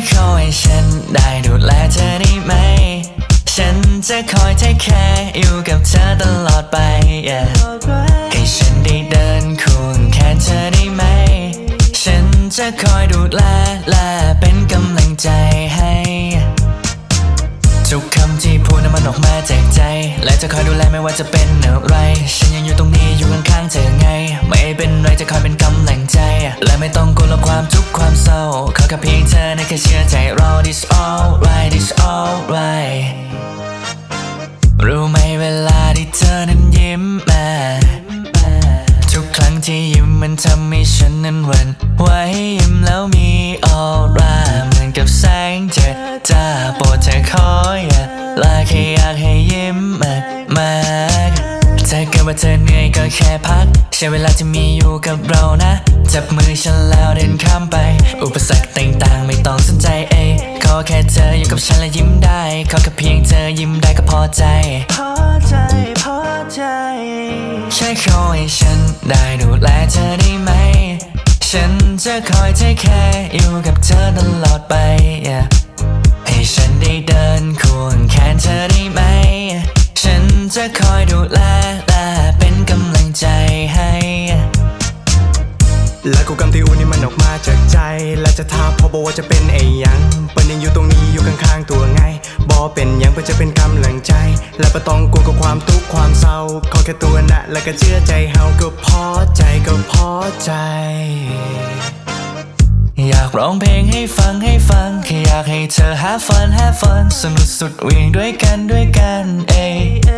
ค่ขอให้ฉันได้ดูแลเธอได้ไหม ฉันจะคอยเทคแคร์อยู่กับเธอตลอดไป yeah ให้ฉันได้เดินควงแขนเธอได้ไหม ฉันจะคอยดูแลและเป็นกำลังใจให้ ทุกคำที่พูดนั้นมันออกมาจากใจ และจะคอยดูแลไม่ว่าจะเป็นอะไร ฉันยังอยู่ตรงนี้อยู่ข้างๆเธอไง ไม่เป็นไรจะคอยเป็นกำลังใจ และไม่ต้องกลัวความทุกข์ ก็เศร้าขอแค่เพียงเธอในแค่เชื่อใจเรา this alright this alright รู้ไหมเวลาที่เธอนั้นยิ้มมา ทุกครั้งที่ยิ้มมันทำให้ฉันนั้นหวั่นไหวยิ้มแล้วมีออร่าเหมือนกับแสงเจ็ดจ้าโปรดเธอ ๆถ้าเกิดว่าเธอเหนื่อยก็แค่พัก ใช้เวลาที่มีอยู่กับเรานะ จับมือฉันแล้วเดินข้ามไป อุปสรรคต่างๆ ไม่ต้องสนใจเอยขอแค่เธออยู่กับฉันและยิ้มได้ ขอแค่เพียงเธอยิ้มได้ก็พอใจ พอใจ พอใจ แค่ขอให้ฉันได้ดูแลเธอได้ไหม ฉันจะคอยเทคแคร์อยู่กับเธอตลอดไป yeah ให้ฉันได้เดินควงแขนเธอได้ไหม ฉันจะคอยดูแล กูกำที่อูนี่มันออกมาจากใจ และจะท้าพอบอกว่าจะเป็นไอ้ยังเปิ้นยังอยู่ตรงนี้อยู่ข้างๆตัวไงบอเป็นยังเพื่อจะเป็นกำลังใจ และไม่ต้องกลัวกับความทุกข์ความเศร้า ขอแค่ตัวนะและก็เชื่อใจเฮาก็พอใจก็พอใจ อยากร้องเพลงให้ฟังให้ฟังแค่อยากให้เธอ have fun have fun สนุกสุดเวิ่งด้วยกันด้วยกันเอ้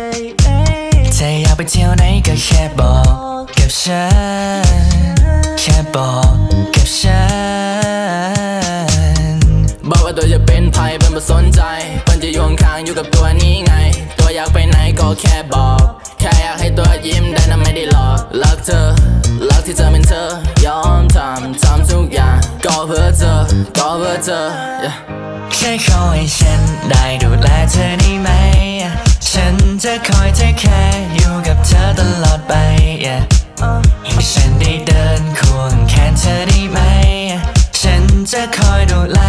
กับตัวนี้ไง ตัวอยากไปไหนก็แค่บอก แค่อยากให้ตัวยิ้มได้นะไม่ได้หลอกรักเธอรักที่เธอเป็นเธอยอมทำทำทุกอย่างก็เพื่อเธอก็เพื่อเธอ yeah แค่ขอให้ฉันได้ดูแลเธอได้ไหม ฉันจะคอยเทคแคร์อยู่กับเธอตลอดไป yeah ให้ฉันได้เดินควงแขนเธอได้ไหม ฉันจะคอยดูแล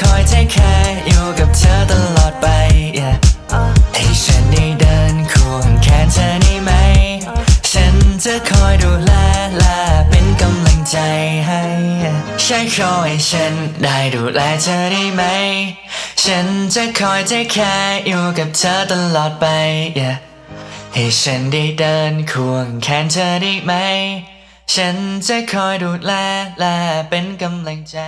คอยเทคแคร์อยู่กับเธอตลอดไป yeah ให้ฉันได้เดินควงแขนเธอได้ไหม ฉันจะคอยดูแลและเป็นกำลังใจให้ใช่ขอให้ฉันได้ดูแลเธอได้ไหม ฉันจะคอยเทคแคร์อยู่กับเธอตลอดไป yeah ให้ฉันได้เดินควงแขนเธอได้ไหม ฉันจะคอยดูแลและเป็นกำลังใจ